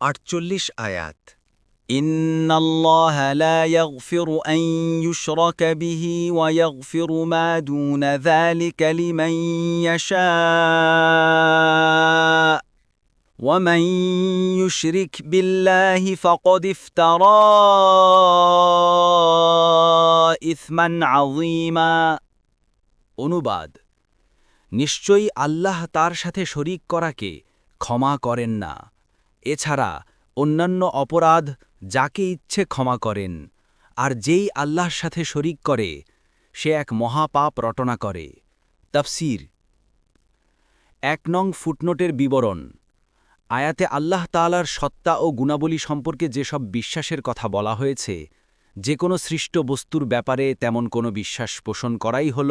আটচল্লিশ আয়াত إن الله لا يغفر أن يشرك به ويغفر ما دون ذلك لمن يشاء ومن يشرك بالله فقد افترى إثما عظيما অনুবাদ নিশ্চয়ই আল্লাহ তার সাথে শরিক করাকে ক্ষমা করেন না এছাড়া অন্যান্য অপরাধ যাকে ইচ্ছে ক্ষমা করেন, আর যেই আল্লাহর সাথে শরিক করে, সে এক মহাপাপ রটনা করে। তফসির। এক নং ফুটনোটের বিবরণ। আয়াতে আল্লাহ তাআলার সত্তা ও গুণাবলী সম্পর্কে যেসব বিশ্বাসের কথা বলা হয়েছে যে কোনো সৃষ্ট বস্তুর ব্যাপারে তেমন কোনো বিশ্বাস পোষণ করাই হল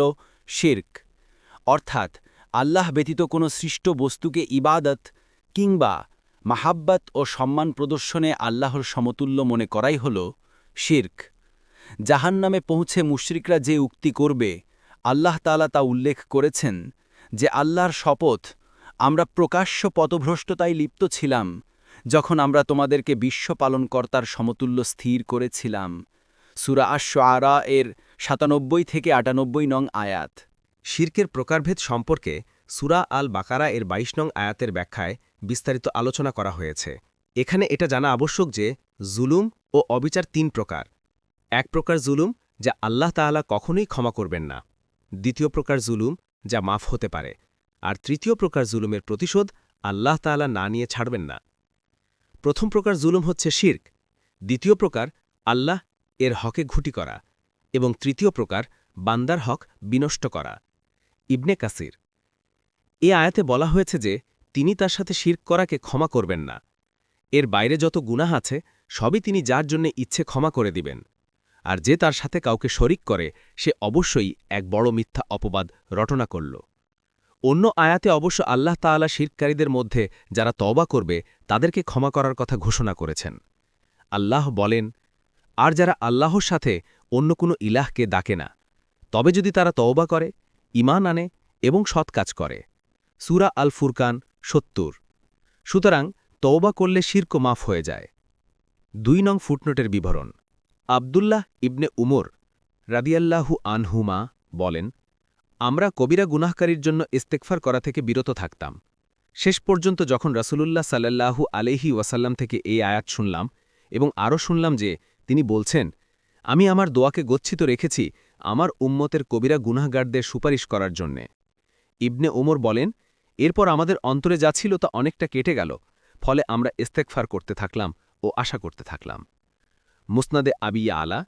শির্ক। অর্থাৎ আল্লাহ ব্যতীত কোনো সৃষ্ট বস্তুকে ইবাদত কিংবা মাহাব্বাত ও সম্মান প্রদর্শনে আল্লাহর সমতুল্য মনে করাই হল শির্ক। জাহান নামে পৌঁছে মুশরিকরা যে উক্তি করবে, আল্লাহ তালা তা উল্লেখ করেছেন যে আল্লাহর শপথ, আমরা প্রকাশ্য পথভ্রষ্টতায় লিপ্ত ছিলাম যখন আমরা তোমাদেরকে বিশ্ব পালনকর্তার সমতুল্য স্থির করেছিলাম। সুরা আশ্ব আরা এর সাতানব্বই থেকে আটানব্বই নং আয়াত। শির্কের প্রকারভেদ সম্পর্কে সুরা আল বাকারা এর ২২ নং আয়াতের ব্যাখ্যায় বিস্তারিত আলোচনা করা হয়েছে। এখানে এটা জানা আবশ্যক যে, জুলুম ও অবিচার তিন প্রকার। এক প্রকার জুলুম, যা আল্লাহ তাআলা কখনোই ক্ষমা করবেন না। দ্বিতীয় প্রকার জুলুম, যা মাফ হতে পারে। আর তৃতীয় প্রকার জুলুমের প্রতিশোধ আল্লাহ তাআলা না নিয়ে ছাড়বেন না। প্রথম প্রকার জুলুম হচ্ছে শির্ক। দ্বিতীয় প্রকার, আল্লাহ এর হকে ঘুটি করা। এবং তৃতীয় প্রকার, বান্দার হক বিনষ্ট করা। ইবনে কাসির এ আয়াতে বলা হয়েছে যে, তিনি তার সাথে শির্ক করাকে ক্ষমা করবেন না। এর বাইরে যত গুনাহ আছে, সবই তিনি যার জন্য ইচ্ছে ক্ষমা করে দিবেন। আর যে তার সাথে কাউকে শরিক করে, সে অবশ্যই এক বড় মিথ্যা অপবাদ রটনা করল। অন্য আয়াতে অবশ্য আল্লাহ তাআলা শিরকারীদের মধ্যে যারা তওবা করবে, তাদেরকে ক্ষমা করার কথা ঘোষণা করেছেন। আল্লাহ বলেন, আর যারা আল্লাহর সাথে অন্য কোনো ইলাহকে ডাকে না, তবে যদি তারা তওবা করে ইমান আনে এবং সৎ কাজ করে সুরা আল ফুরকান সত্তর। সুতরাং তওবা করলে শির্ক মাফ হয়ে যায়। দুই নং ফুটনোটের বিবরণ। আবদুল্লাহ ইবনে উমর রাদিয়াল্লাহু আনহুমা বলেন, আমরা কবিরা গুনাহকারীর জন্য ইস্তেকফার করা থেকে বিরত থাকতাম। শেষ পর্যন্ত যখন রাসূলুল্লাহ সাল্লাল্লাহু আলাইহি ওয়াসাল্লাম থেকে এই আয়াত শুনলাম এবং আরও শুনলাম যে তিনি বলছেন, আমি আমার দোয়াকে গচ্ছিত রেখেছি আমার উম্মতের কবিরা গুনাহগারদের সুপারিশ করার জন্যে। ইবনে ওমর বলেন এরপর আমাদের অন্তরে যা ছিল তা অনেকটা কেটে গেল, ফলে আমরা ইস্তেকফার করতে থাকলাম ও আশা করতে থাকলাম। মুসনাদে আবিয়া আলা